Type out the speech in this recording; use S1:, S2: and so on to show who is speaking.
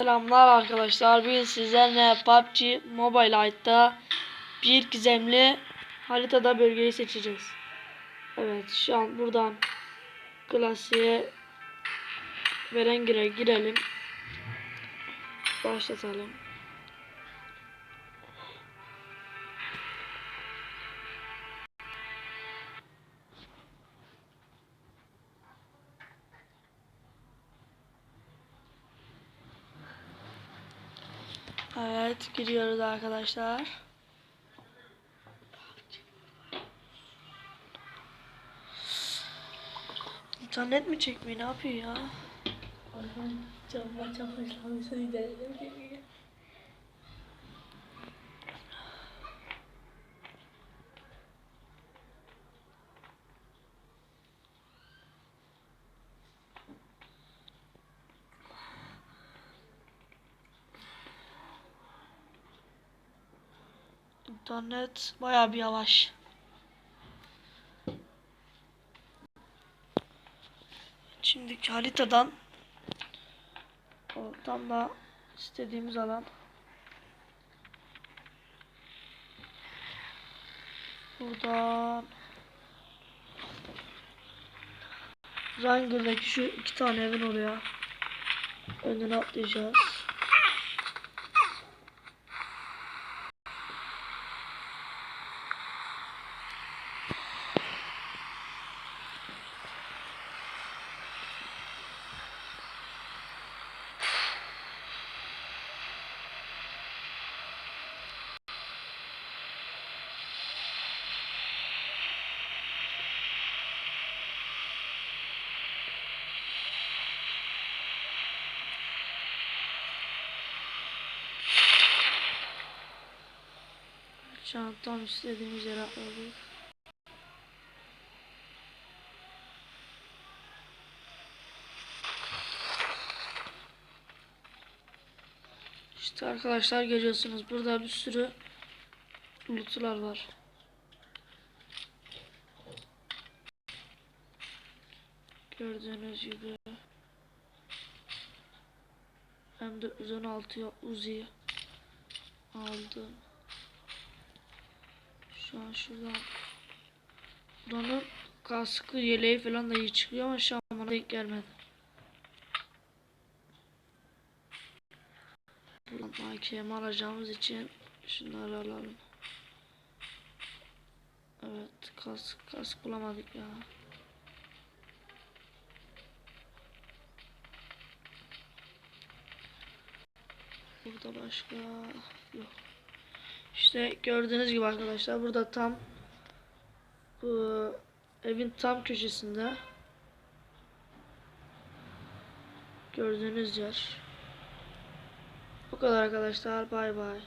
S1: Selamlar arkadaşlar. Bugün sizlerle PUBG Mobile Lite'da bir gizemli haritada bölgeyi seçeceğiz. Evet şu an buradan klasiğe Verengire girelim. Başlatalım. Evet giriyoruz arkadaşlar. İnternet mi çekmiyor ne yapıyor ya?
S2: Çabuk çabuk
S1: İnternet bayağı bir yavaş. Şimdiki haritadan tam da istediğimiz alan buradan Wrangler'daki şu iki tane evin oraya önüne atlayacağız. Şu an tam istediğimiz yere atladık. İşte arkadaşlar görüyorsunuz burada bir sürü lootlar var. Gördüğünüz gibi M416 Uzi aldım. Şu an şuradan Buranın kaskı yeleği falan da iyi çıkıyor ama şu an bana denk gelmedi. Buradan AKM alacağımız için şunları alalım. Evet kask kask bulamadık ya. Burada başka yok. İşte gördüğünüz gibi arkadaşlar burada tam bu evin tam köşesinde gördüğünüz yer. Bu kadar arkadaşlar bay bay.